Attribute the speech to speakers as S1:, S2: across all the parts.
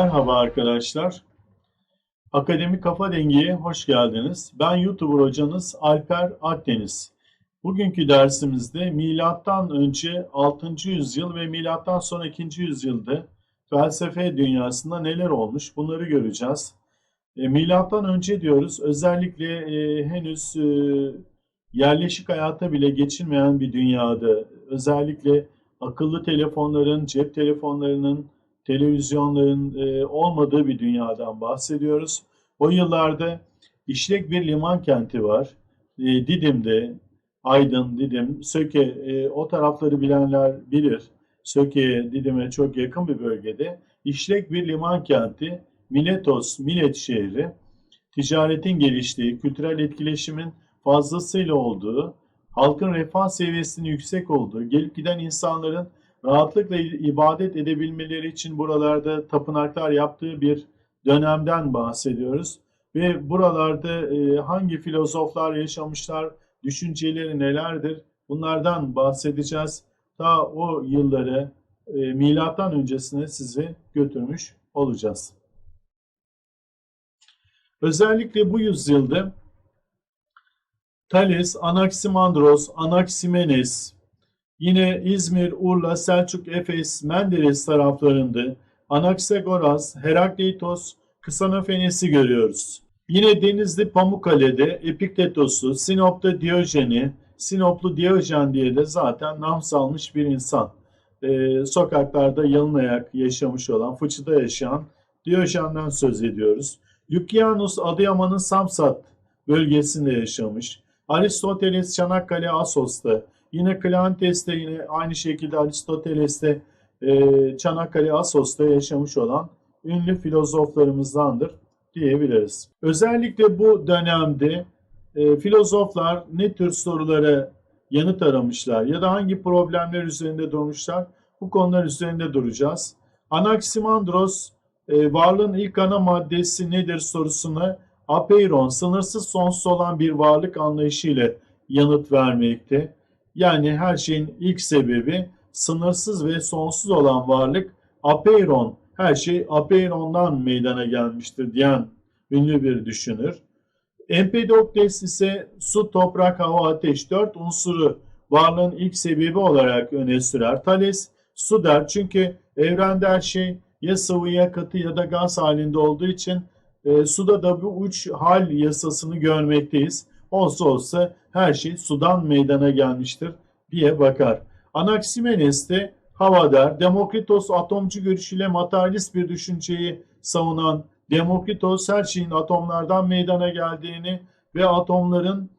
S1: Merhaba arkadaşlar. Akademi Kafa Dengi'ye hoş geldiniz. Ben YouTuber hocanız Alper Akdeniz. Bugünkü dersimizde milattan önce 6. yüzyıl ve milattan sonra 2. yüzyılda felsefe dünyasında neler olmuş bunları göreceğiz. E, milattan önce diyoruz özellikle e, henüz e, yerleşik hayata bile geçilmeyen bir dünyada özellikle akıllı telefonların, cep telefonlarının, televizyonların e, olmadığı bir dünyadan bahsediyoruz. O yıllarda işlek bir liman kenti var. E, Didim'de, Aydın, Didim, Söke e, o tarafları bilenler bilir. Söke'ye, Didim'e çok yakın bir bölgede işlek bir liman kenti, Miletos, Milet şehri, ticaretin geliştiği, kültürel etkileşimin fazlasıyla olduğu, halkın refah seviyesinin yüksek olduğu, gelip giden insanların rahatlıkla ibadet edebilmeleri için buralarda tapınaklar yaptığı bir dönemden bahsediyoruz. Ve buralarda e, hangi filozoflar yaşamışlar, düşünceleri nelerdir bunlardan bahsedeceğiz. Ta o yılları e, milattan öncesine sizi götürmüş olacağız. Özellikle bu yüzyılda Thales, Anaximandros, Anaximenes, yine İzmir, Urla, Selçuk, Efes, Menderes taraflarında Anaxagoras, Herakleitos, Kısanofenes'i görüyoruz. Yine Denizli Pamukkale'de Epiktetos'u, Sinop'ta Diyojen'i, Sinoplu Diyojen diye de zaten nam salmış bir insan. Ee, sokaklarda yalın ayak yaşamış olan, fıçıda yaşayan Diyojen'den söz ediyoruz. Lükyanus Adıyaman'ın Samsat bölgesinde yaşamış. Aristoteles Çanakkale Asos'ta, yine Kleantes'te yine aynı şekilde Aristoteles'te e, Çanakkale Asos'ta yaşamış olan ünlü filozoflarımızdandır diyebiliriz. Özellikle bu dönemde e, filozoflar ne tür sorulara yanıt aramışlar ya da hangi problemler üzerinde durmuşlar bu konular üzerinde duracağız. Anaximandros e, varlığın ilk ana maddesi nedir sorusuna apeiron sınırsız sonsuz olan bir varlık anlayışıyla yanıt vermekte. Yani her şeyin ilk sebebi sınırsız ve sonsuz olan varlık apeiron her şey apeirondan meydana gelmiştir diyen ünlü bir düşünür. Empedokles ise su, toprak, hava, ateş dört unsuru varlığın ilk sebebi olarak öne sürer. Thales su der çünkü evrende her şey ya sıvı ya katı ya da gaz halinde olduğu için e, suda da bu üç hal yasasını görmekteyiz. Olsa olsa her şey sudan meydana gelmiştir diye bakar. Anaximenes de hava der. Demokritos atomcu görüşüyle materyalist bir düşünceyi savunan Demokritos her şeyin atomlardan meydana geldiğini ve atomların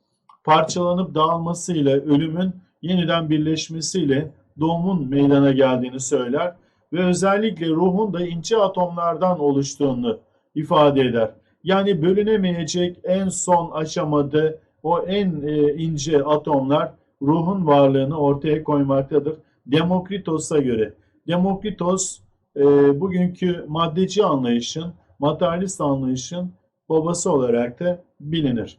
S1: parçalanıp dağılmasıyla ölümün yeniden birleşmesiyle doğumun meydana geldiğini söyler ve özellikle ruhun da ince atomlardan oluştuğunu ifade eder. Yani bölünemeyecek en son aşamada o en e, ince atomlar ruhun varlığını ortaya koymaktadır. Demokritos'a göre. Demokritos e, bugünkü maddeci anlayışın, materyalist anlayışın babası olarak da bilinir.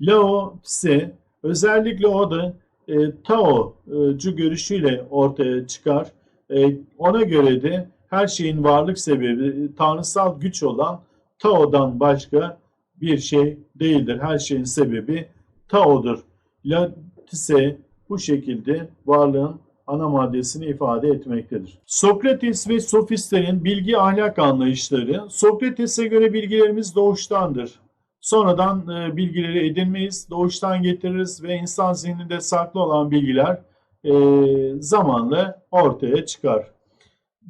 S1: Lao ise özellikle o da e, Tao'cu görüşüyle ortaya çıkar. Ona göre de her şeyin varlık sebebi tanrısal güç olan Tao'dan başka bir şey değildir. Her şeyin sebebi Tao'dur. Latise bu şekilde varlığın ana maddesini ifade etmektedir. Sokrates ve sofistlerin bilgi ahlak anlayışları, Sokrates'e göre bilgilerimiz doğuştandır. Sonradan e, bilgileri edinmeyiz, doğuştan getiririz ve insan zihninde saklı olan bilgiler e, zamanla ortaya çıkar.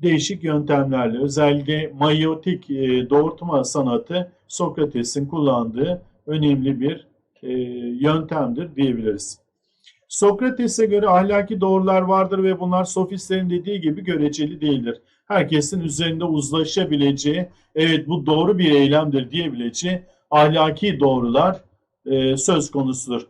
S1: Değişik yöntemlerle özellikle mayotik e, doğurtma sanatı Sokrates'in kullandığı önemli bir e, yöntemdir diyebiliriz. Sokrates'e göre ahlaki doğrular vardır ve bunlar sofistlerin dediği gibi göreceli değildir. Herkesin üzerinde uzlaşabileceği, evet bu doğru bir eylemdir diyebileceği ahlaki doğrular e, söz konusudur.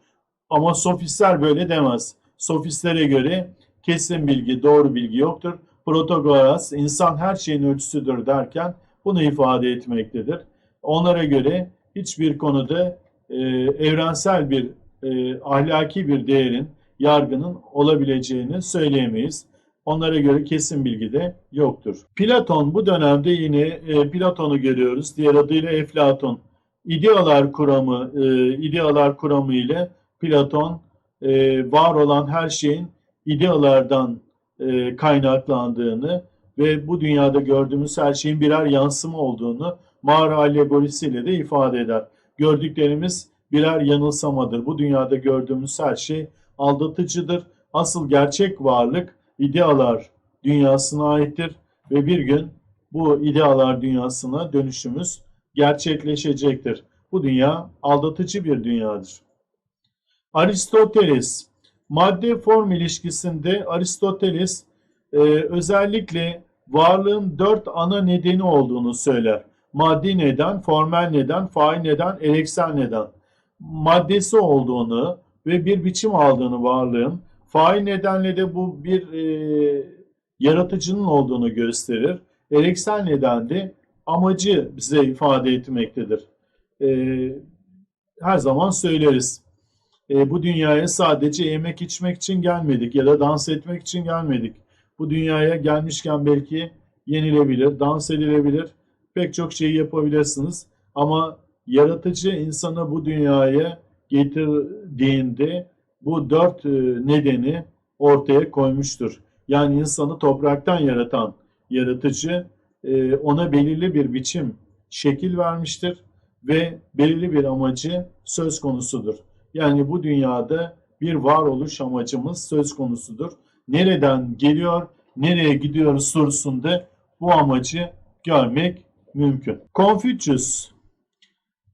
S1: Ama sofistler böyle demez. Sofistlere göre kesin bilgi, doğru bilgi yoktur. Protagoras insan her şeyin ölçüsüdür derken bunu ifade etmektedir. Onlara göre hiçbir konuda e, evrensel bir e, ahlaki bir değerin, yargının olabileceğini söyleyemeyiz. Onlara göre kesin bilgi de yoktur. Platon bu dönemde yine e, Platon'u görüyoruz. Diğer adıyla Eflatun. İdealar kuramı, e, idealar kuramı ile Platon e, var olan her şeyin idealardan e, kaynaklandığını ve bu dünyada gördüğümüz her şeyin birer yansıma olduğunu mağara alegorisiyle de ifade eder. Gördüklerimiz birer yanılsamadır. Bu dünyada gördüğümüz her şey aldatıcıdır. Asıl gerçek varlık idealar dünyasına aittir ve bir gün bu idealar dünyasına dönüşümüz gerçekleşecektir. Bu dünya aldatıcı bir dünyadır. Aristoteles madde form ilişkisinde Aristoteles e, özellikle varlığın dört ana nedeni olduğunu söyler. Maddi neden, formel neden, fail neden, eleksel neden. Maddesi olduğunu ve bir biçim aldığını varlığın, fail nedenle de bu bir e, yaratıcının olduğunu gösterir. Eleksel neden de amacı bize ifade etmektedir. E, her zaman söyleriz. E, bu dünyaya sadece yemek içmek için gelmedik ya da dans etmek için gelmedik. Bu dünyaya gelmişken belki yenilebilir, dans edilebilir, pek çok şeyi yapabilirsiniz. Ama yaratıcı insanı bu dünyaya getirdiğinde bu dört e, nedeni ortaya koymuştur. Yani insanı topraktan yaratan yaratıcı e, ona belirli bir biçim, şekil vermiştir ve belirli bir amacı söz konusudur. Yani bu dünyada bir varoluş amacımız söz konusudur. Nereden geliyor, nereye gidiyoruz sorusunda bu amacı görmek mümkün. Confucius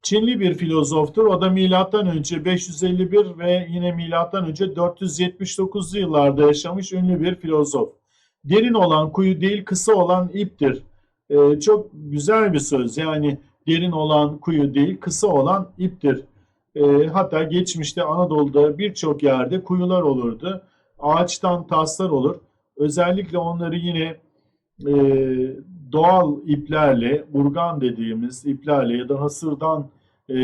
S1: Çinli bir filozoftur. O da milattan önce 551 ve yine milattan önce 479 yıllarda yaşamış ünlü bir filozof. Derin olan kuyu değil, kısa olan iptir. Ee, çok güzel bir söz. Yani derin olan kuyu değil, kısa olan iptir. Ee, hatta geçmişte Anadolu'da birçok yerde kuyular olurdu. Ağaçtan taslar olur. Özellikle onları yine e, doğal iplerle, urgan dediğimiz iplerle ya da hasırdan e,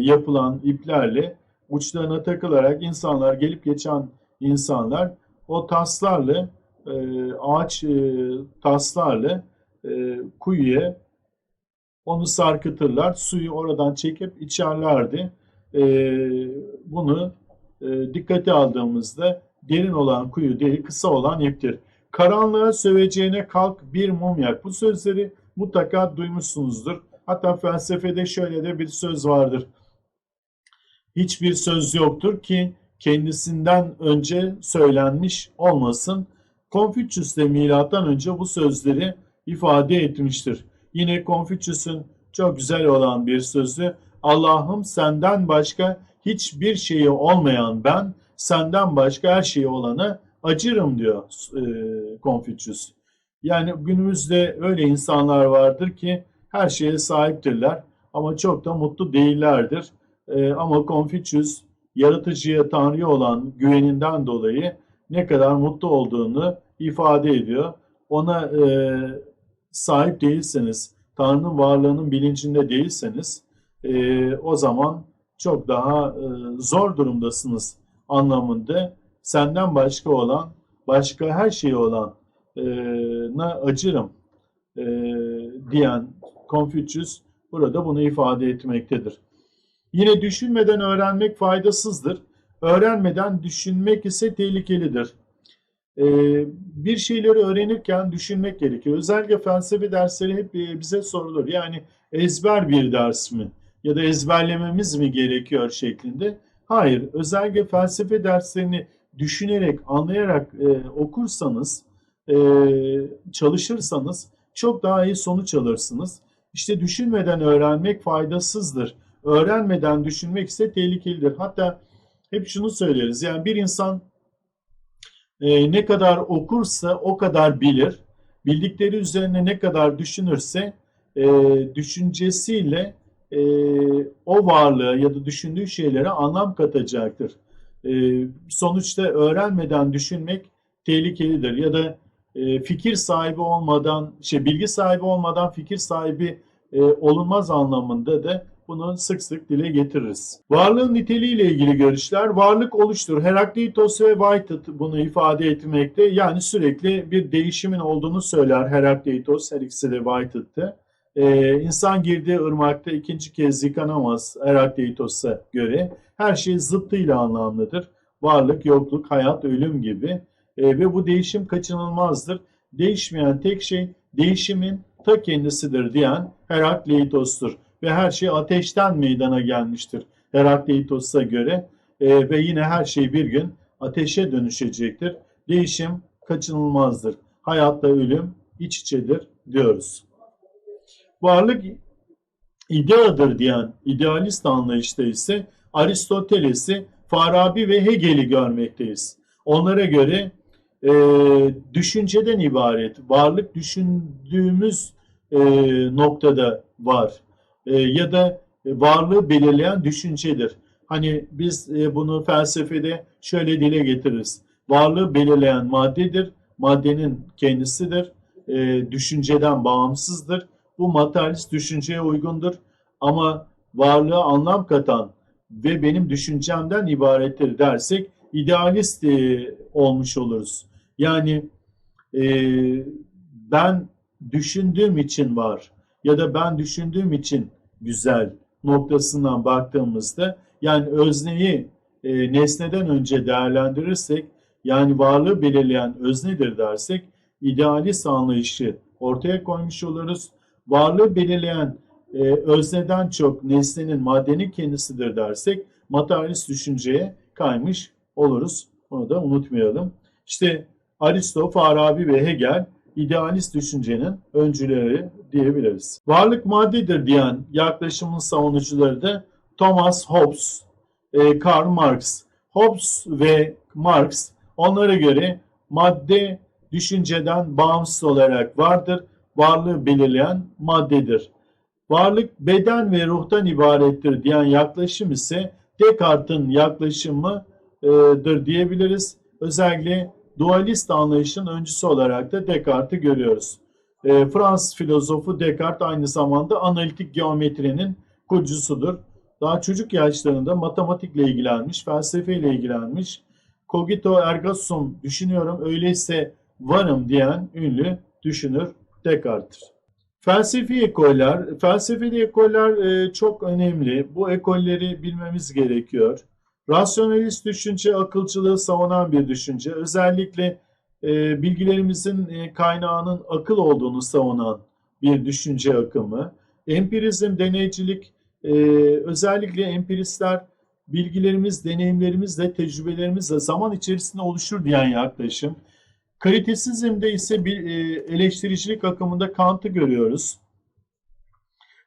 S1: yapılan iplerle uçlarına takılarak insanlar, gelip geçen insanlar o taslarla, e, ağaç e, taslarla e, kuyuya onu sarkıtırlar, suyu oradan çekip içerlerdi. E, bunu e, dikkate aldığımızda derin olan kuyu değil, kısa olan iptir. Karanlığa söveceğine kalk bir mum yak. Bu sözleri mutlaka duymuşsunuzdur. Hatta felsefede şöyle de bir söz vardır. Hiçbir söz yoktur ki kendisinden önce söylenmiş olmasın. Konfüçyüs de milattan önce bu sözleri ifade etmiştir. Yine Konfüçyüs'ün çok güzel olan bir sözü Allah'ım senden başka hiçbir şeyi olmayan ben senden başka her şeyi olana acırım diyor e, Konfüçyüs. Yani günümüzde öyle insanlar vardır ki her şeye sahiptirler ama çok da mutlu değillerdir. E, ama Konfüçyüs yaratıcıya, Tanrı'ya olan güveninden dolayı ne kadar mutlu olduğunu ifade ediyor. Ona e, sahip değilseniz, Tanrı'nın varlığının bilincinde değilseniz e, o zaman çok daha e, zor durumdasınız anlamında senden başka olan, başka her şeyi olan e, na acırım e, diyen Confucius burada bunu ifade etmektedir. Yine düşünmeden öğrenmek faydasızdır. Öğrenmeden düşünmek ise tehlikelidir. Ee, bir şeyleri öğrenirken düşünmek gerekiyor. Özellikle felsefe dersleri hep e, bize sorulur. Yani ezber bir ders mi? Ya da ezberlememiz mi gerekiyor şeklinde. Hayır, özellikle felsefe derslerini düşünerek, anlayarak e, okursanız, e, çalışırsanız çok daha iyi sonuç alırsınız. İşte düşünmeden öğrenmek faydasızdır. Öğrenmeden düşünmek ise tehlikelidir. Hatta hep şunu söyleriz. Yani bir insan e, ne kadar okursa o kadar bilir. Bildikleri üzerine ne kadar düşünürse e, düşüncesiyle e, o varlığı ya da düşündüğü şeylere anlam katacaktır. E, sonuçta öğrenmeden düşünmek tehlikelidir ya da e, fikir sahibi olmadan, şey bilgi sahibi olmadan fikir sahibi e, olunmaz anlamında da bunu sık sık dile getiririz. Varlığın niteliğiyle ilgili görüşler varlık oluştur. Herakleitos ve Whitehead bunu ifade etmekte. Yani sürekli bir değişimin olduğunu söyler Herakleitos, her ikisi de Whitehead'te. Ee, insan girdiği ırmakta ikinci kez yıkanamaz Herakleitos'a göre. Her şey zıttıyla anlamlıdır. Varlık, yokluk, hayat, ölüm gibi. Ee, ve bu değişim kaçınılmazdır. Değişmeyen tek şey değişimin ta kendisidir diyen Herakleitos'tur. Ve her şey ateşten meydana gelmiştir Herakleitos'a göre. Ee, ve yine her şey bir gün ateşe dönüşecektir. Değişim kaçınılmazdır. Hayatta ölüm iç içedir diyoruz. Varlık ideadır diyen idealist anlayışta ise Aristoteles'i, Farabi ve Hegel'i görmekteyiz. Onlara göre e, düşünceden ibaret. Varlık düşündüğümüz e, noktada var. E, ya da varlığı belirleyen düşüncedir. Hani biz e, bunu felsefede şöyle dile getiririz. Varlığı belirleyen maddedir. Maddenin kendisidir. E, düşünceden bağımsızdır. Bu materyalist düşünceye uygundur. Ama varlığa anlam katan ve benim düşüncemden ibarettir dersek idealist e, olmuş oluruz. Yani e, ben düşündüğüm için var ya da ben düşündüğüm için güzel noktasından baktığımızda yani özneyi e, nesneden önce değerlendirirsek yani varlığı belirleyen öznedir dersek idealist anlayışı ortaya koymuş oluruz. Varlığı belirleyen e, özneden çok nesnenin maddenin kendisidir dersek materyalist düşünceye kaymış oluruz. Onu da unutmayalım. İşte Aristo, Farabi ve Hegel idealist düşüncenin öncüleri diyebiliriz. Varlık maddedir diyen yaklaşımın savunucuları da Thomas Hobbes, e, Karl Marx. Hobbes ve Marx onlara göre madde düşünceden bağımsız olarak vardır. Varlığı belirleyen maddedir. Varlık beden ve ruhtan ibarettir diyen yaklaşım ise Descartes'in yaklaşımıdır diyebiliriz. Özellikle dualist anlayışın öncüsü olarak da Descartes'i görüyoruz. E, Fransız filozofu Descartes aynı zamanda analitik geometrinin kurucusudur. Daha çocuk yaşlarında matematikle ilgilenmiş, felsefeyle ilgilenmiş. Cogito ergo sum düşünüyorum öyleyse varım diyen ünlü düşünür Descartes'tir. Felsefi ekoller, felsefeli ekoller e, çok önemli. Bu ekolleri bilmemiz gerekiyor. Rasyonalist düşünce akılcılığı savunan bir düşünce. Özellikle e, bilgilerimizin e, kaynağının akıl olduğunu savunan bir düşünce akımı. Empirizm, deneycilik, e, özellikle empiristler bilgilerimiz, deneyimlerimizle, tecrübelerimizle zaman içerisinde oluşur diyen yaklaşım. Kritisizmde ise bir e, eleştiricilik akımında Kant'ı görüyoruz.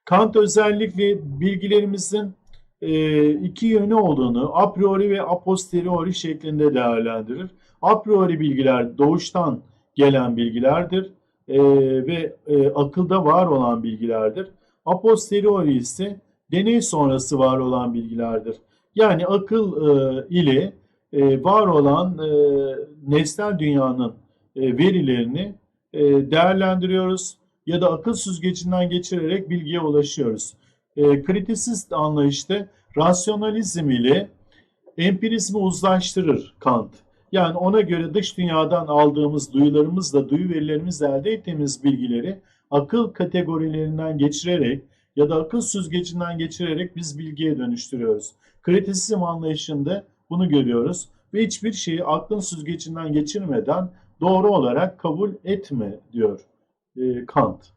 S1: Kant özellikle bilgilerimizin e, iki yönü olduğunu a priori ve a posteriori şeklinde değerlendirir. A priori bilgiler doğuştan gelen bilgilerdir e, ve akılda var olan bilgilerdir. A posteriori ise deney sonrası var olan bilgilerdir. Yani akıl ile var olan nesnel dünyanın verilerini değerlendiriyoruz ya da akıl süzgecinden geçirerek bilgiye ulaşıyoruz e, kritisist anlayışta rasyonalizm ile empirizmi uzlaştırır Kant. Yani ona göre dış dünyadan aldığımız duyularımızla, duyu verilerimizle elde ettiğimiz bilgileri akıl kategorilerinden geçirerek ya da akıl süzgecinden geçirerek biz bilgiye dönüştürüyoruz. Kritisizm anlayışında bunu görüyoruz ve hiçbir şeyi aklın süzgecinden geçirmeden doğru olarak kabul etme diyor e, Kant.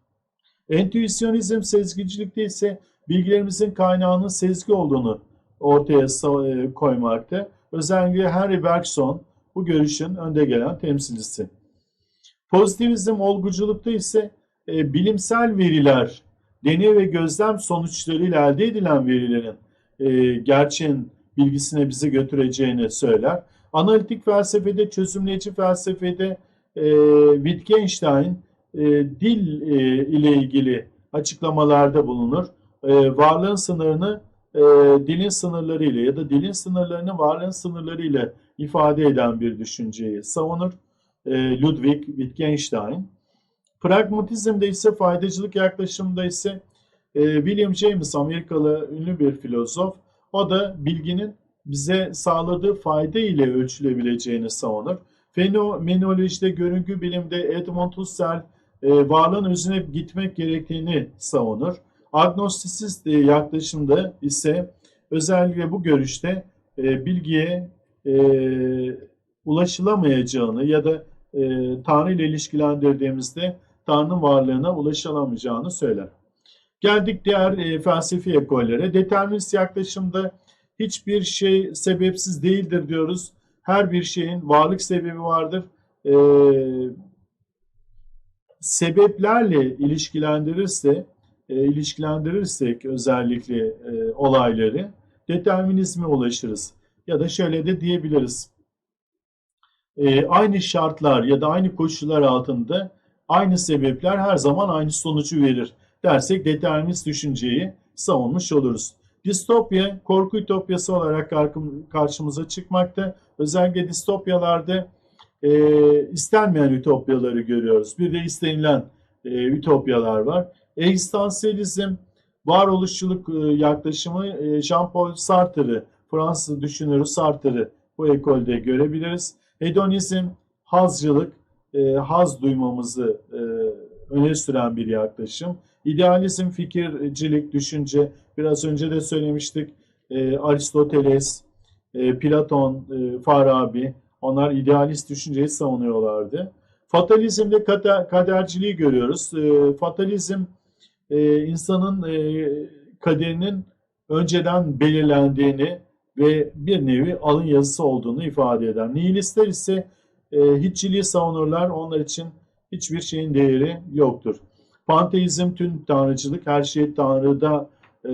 S1: Entüisyonizm sezgicilikte ise bilgilerimizin kaynağının sezgi olduğunu ortaya e, koymakta. Özellikle Henry Bergson bu görüşün önde gelen temsilcisi. Pozitivizm olguculukta ise e, bilimsel veriler, deney ve gözlem sonuçlarıyla elde edilen verilerin e, gerçeğin bilgisine bizi götüreceğini söyler. Analitik felsefede, çözümleyici felsefede e, Wittgenstein e, dil e, ile ilgili açıklamalarda bulunur e, varlığın sınırını e, dilin sınırlarıyla ya da dilin sınırlarını varlığın sınırlarıyla ifade eden bir düşünceyi savunur e, Ludwig Wittgenstein. Pragmatizmde ise faydacılık yaklaşımında ise E, William James Amerikalı ünlü bir filozof. O da bilginin bize sağladığı fayda ile ölçülebileceğini savunur. Fenomenolojide, görüngü bilimde Edmund Husserl e, varlığın özüne gitmek gerektiğini savunur. Agnostisist e, yaklaşımda ise özellikle bu görüşte e, bilgiye e, ulaşılamayacağını ya da e, Tanrı ile ilişkilendirdiğimizde Tanrı'nın varlığına ulaşılamayacağını söyler. Geldik diğer e, felsefi ekollere. Determinist yaklaşımda hiçbir şey sebepsiz değildir diyoruz. Her bir şeyin varlık sebebi vardır. E, sebeplerle ilişkilendirirse, e, ilişkilendirirsek özellikle e, olayları determinizme ulaşırız. Ya da şöyle de diyebiliriz. E, aynı şartlar ya da aynı koşullar altında aynı sebepler her zaman aynı sonucu verir dersek determinist düşünceyi savunmuş oluruz. Distopya, korku ütopyası olarak karşımıza çıkmakta. Özellikle distopyalarda e, istenmeyen ütopyaları görüyoruz. Bir de istenilen e, ütopyalar var. Egzistansiyelizm, varoluşçuluk e, yaklaşımı e, Jean-Paul Sartre'ı, Fransız düşünürü Sartre'ı bu ekolde görebiliriz. Hedonizm, hazcılık, e, haz duymamızı e, öne süren bir yaklaşım. İdealizm, fikircilik, düşünce, biraz önce de söylemiştik. E, Aristoteles, e, Platon, e, Farabi, onlar idealist düşünceyi savunuyorlardı. Fatalizmde kader, kaderciliği görüyoruz. E, fatalizm e, insanın e, kaderinin önceden belirlendiğini ve bir nevi alın yazısı olduğunu ifade eder. Nihilistler ise e, hiççiliği savunurlar. Onlar için hiçbir şeyin değeri yoktur. Panteizm tüm tanrıcılık her şey tanrıda e,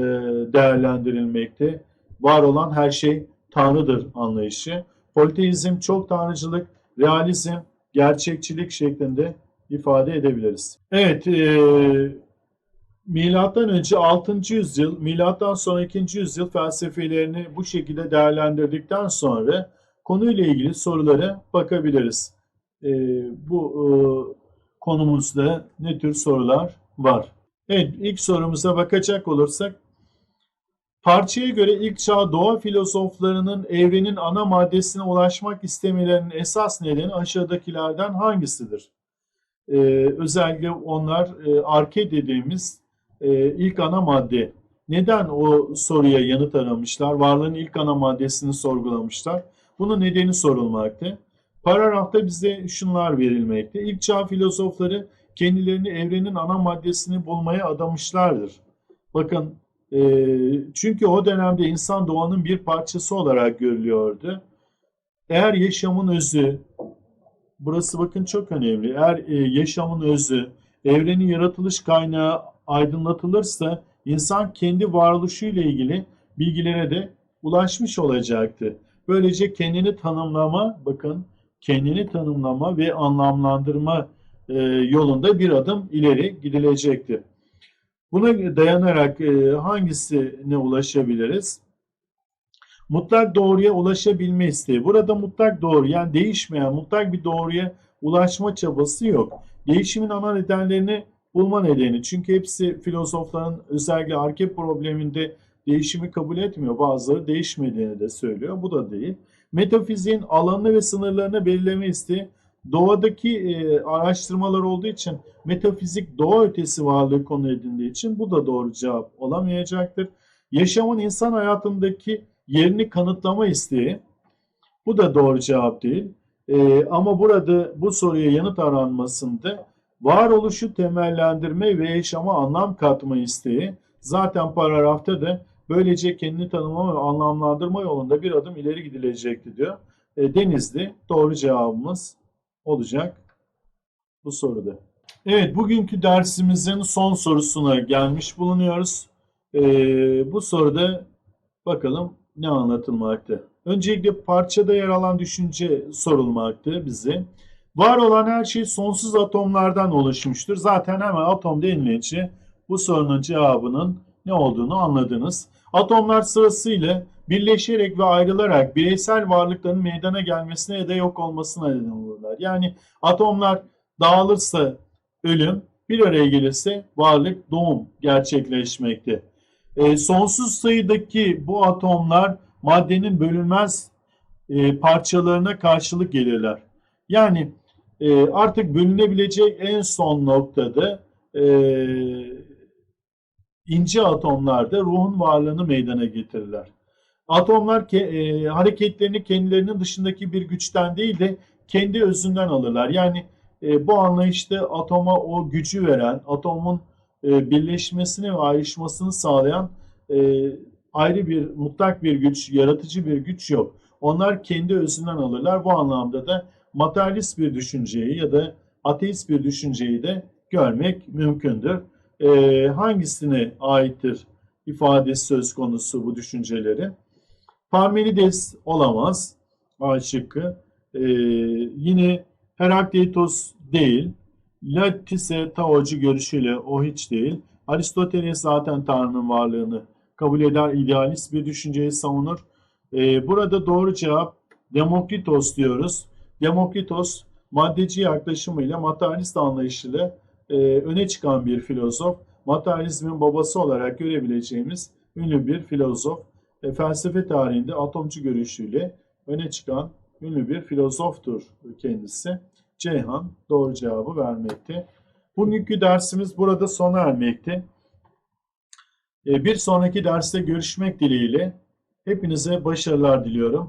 S1: değerlendirilmekte. Var olan her şey tanrıdır anlayışı. Politeizm çok tanrıcılık, realizm, gerçekçilik şeklinde ifade edebiliriz. Evet, e, milattan önce 6. yüzyıl, milattan sonra 2. yüzyıl felsefelerini bu şekilde değerlendirdikten sonra konuyla ilgili sorulara bakabiliriz. E, bu e, konumuzda ne tür sorular var? Evet, ilk sorumuza bakacak olursak, parçaya göre ilk çağ doğa filozoflarının evrenin ana maddesine ulaşmak istemelerinin esas nedeni aşağıdakilerden hangisidir? Ee, özellikle onlar e, arke dediğimiz e, ilk ana madde. Neden o soruya yanıt aramışlar? Varlığın ilk ana maddesini sorgulamışlar. Bunun nedeni sorulmakta. Paragrafta bize şunlar verilmekte. İlk çağ filozofları kendilerini evrenin ana maddesini bulmaya adamışlardır. Bakın e, çünkü o dönemde insan doğanın bir parçası olarak görülüyordu. Eğer yaşamın özü, burası bakın çok önemli, eğer e, yaşamın özü, evrenin yaratılış kaynağı aydınlatılırsa insan kendi varoluşuyla ilgili bilgilere de ulaşmış olacaktı. Böylece kendini tanımlama, bakın kendini tanımlama ve anlamlandırma e, yolunda bir adım ileri gidilecektir. Buna dayanarak e, hangisine ulaşabiliriz? Mutlak doğruya ulaşabilme isteği. Burada mutlak doğru yani değişmeyen mutlak bir doğruya ulaşma çabası yok. Değişimin ana nedenlerini bulma nedeni. Çünkü hepsi filozofların özellikle arke probleminde değişimi kabul etmiyor. Bazıları değişmediğini de söylüyor. Bu da değil. Metafiziğin alanını ve sınırlarını belirleme isteği doğadaki e, araştırmalar olduğu için metafizik doğa ötesi varlığı konu edindiği için bu da doğru cevap olamayacaktır. Yaşamın insan hayatındaki yerini kanıtlama isteği bu da doğru cevap değil. E, ama burada bu soruya yanıt aranmasında varoluşu temellendirme ve yaşama anlam katma isteği zaten paragrafta da böylece kendini tanımlama ve anlamlandırma yolunda bir adım ileri gidilecekti diyor. E, Denizli doğru cevabımız olacak bu soruda. Evet bugünkü dersimizin son sorusuna gelmiş bulunuyoruz. Ee, bu soruda bakalım ne anlatılmakta. Öncelikle parçada yer alan düşünce sorulmakta bize. Var olan her şey sonsuz atomlardan oluşmuştur. Zaten hemen atom denilince bu sorunun cevabının ne olduğunu anladınız. Atomlar sırasıyla birleşerek ve ayrılarak bireysel varlıkların meydana gelmesine ya da yok olmasına neden olurlar. Yani atomlar dağılırsa ölüm, bir araya gelirse varlık, doğum gerçekleşmekte. E, sonsuz sayıdaki bu atomlar maddenin bölünmez e, parçalarına karşılık gelirler. Yani e, artık bölünebilecek en son noktada e, ince atomlarda ruhun varlığını meydana getirirler. Atomlar ke- e, hareketlerini kendilerinin dışındaki bir güçten değil de kendi özünden alırlar. Yani e, bu anlayışta atoma o gücü veren, atomun e, birleşmesini ve ayrışmasını sağlayan e, ayrı bir mutlak bir güç, yaratıcı bir güç yok. Onlar kendi özünden alırlar. Bu anlamda da materyalist bir düşünceyi ya da ateist bir düşünceyi de görmek mümkündür. E, hangisine aittir ifadesi söz konusu bu düşünceleri? Parmenides olamaz. A şıkkı. E, yine Herakleitos değil. Lattice Taocu görüşüyle o hiç değil. Aristoteles zaten Tanrı'nın varlığını kabul eder, idealist bir düşünceyi savunur. Ee, burada doğru cevap Demokritos diyoruz. Demokritos maddeci yaklaşımıyla materyalist anlayışıyla e, öne çıkan bir filozof. Materyalizmin babası olarak görebileceğimiz ünlü bir filozof. E, felsefe tarihinde atomcu görüşüyle öne çıkan ünlü bir filozoftur kendisi. Ceyhan doğru cevabı vermekte. Bugünkü dersimiz burada sona ermekte. E, Bir sonraki derste görüşmek dileğiyle hepinize başarılar diliyorum.